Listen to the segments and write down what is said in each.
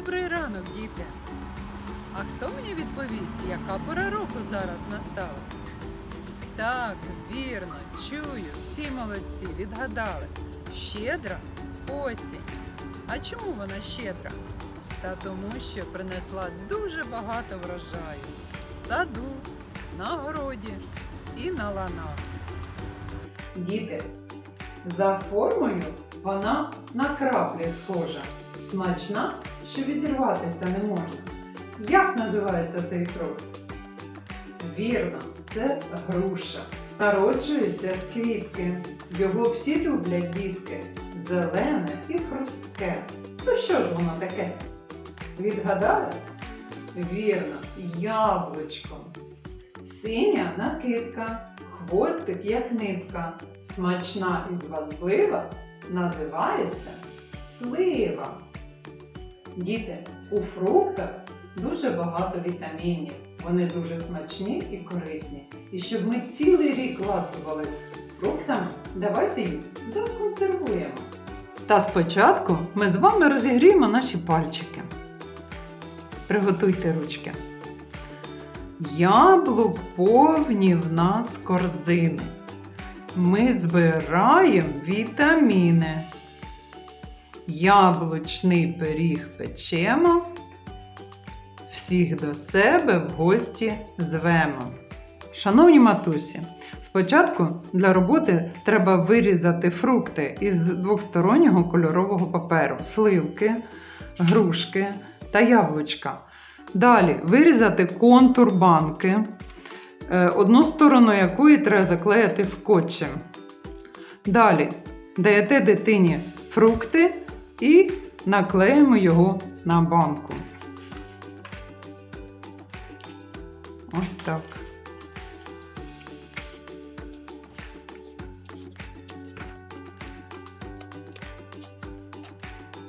Добрий ранок, діти! А хто мені відповість, яка пора року зараз настала? Так, вірно, чую, всі молодці відгадали. Щедра осінь. А чому вона щедра? Та тому, що принесла дуже багато врожаю в саду, на городі і на ланах. Діти, за формою вона на краплі схожа, смачна що відірватися не може. Як називається цей фрукт? Вірно, це груша. Народжується з квітки. Його всі люблять дітки. Зелене і хрустке. То що ж воно таке? Відгадали? Вірно, яблучко. Синя накидка, хвостик як нитка, смачна і зваблива, називається слива. Діти, у фруктах дуже багато вітамінів. Вони дуже смачні і корисні. І щоб ми цілий рік ласували фруктами, давайте їх законсервуємо. Та спочатку ми з вами розігріємо наші пальчики. Приготуйте ручки. Яблук повні в нас корзини. Ми збираємо вітаміни. Яблучний пиріг печемо. Всіх до себе в гості звемо. Шановні матусі, спочатку для роботи треба вирізати фрукти із двостороннього кольорового паперу, сливки, грушки та яблучка. Далі вирізати контур банки, е, одну сторону якої треба заклеїти скотчем. Далі даєте дитині фрукти і наклеїмо його на банку. Ось так.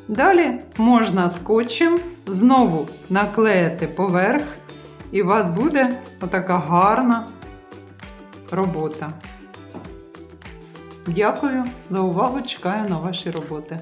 Далі можна скотчем знову наклеїти поверх, і у вас буде отака гарна робота. Дякую за увагу, чекаю на ваші роботи.